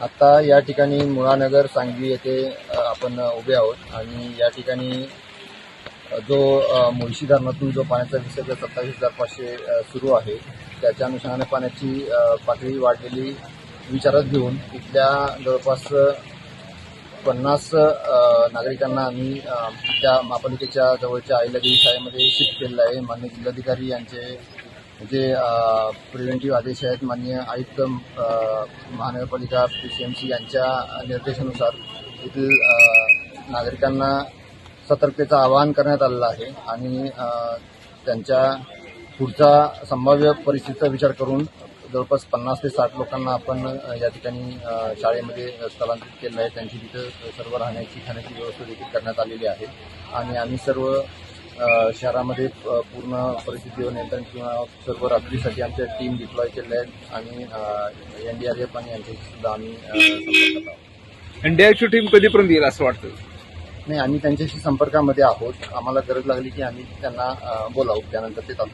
आता या ठिकाणी मुळानगर सांगवी येथे आपण उभे आहोत. आणि या ठिकाणी जो मुळशी धरणातून जो पाण्याचा विसर्ग सत्तावीस हजार पाचशे सुरू आहे त्याच्या अनुषंगाने पाण्याची पातळी वाढलेली विचारात घेऊन इथल्या जवळपास पन्नास नागरिकांना आम्ही त्या महापालिकेच्या जवळच्या आईलदेवी शाळेमध्ये शिफ्ट केलेलं आहे. मान्य जिल्हाधिकारी यांचे म्हणजे, जे प्रिव्हेंटिव्ह आदेश आहेत मान्य आयुक्त महानगरपालिका पी सी एम सी यांच्या निर्देशानुसार येथील नागरिकांना सतर्कतेचं आवाहन करण्यात आलेलं आहे आणि त्यांच्या पुढचा संभाव्य परिस्थितीचा विचार करून जवळपास पन्नास ते साठ लोकांना आपण या ठिकाणी शाळेमध्ये स्थलांतरित केलं आहे. त्यांची तिथं सर्व राहण्याची खाण्याची व्यवस्था देखील करण्यात आलेली आहे. आणि आम्ही सर्व शहरामध्ये पूर्ण परिस्थितीवर नियंत्रण किंवा सर्व रात्रीसाठी आमच्या टीम डिप्लॉय केल्या आहेत आणि एन डी आर एफ आणि यांच्याशी सुद्धा आम्ही अ, संपर्कात आहोत. एनडीआरची टीम कधीपर्यंत येईल असं वाटतं? नाही आम्ही त्यांच्याशी संपर्कामध्ये आहोत. आम्हाला गरज लागली की आम्ही त्यांना बोलावू. त्यानंतर ते तात्काळ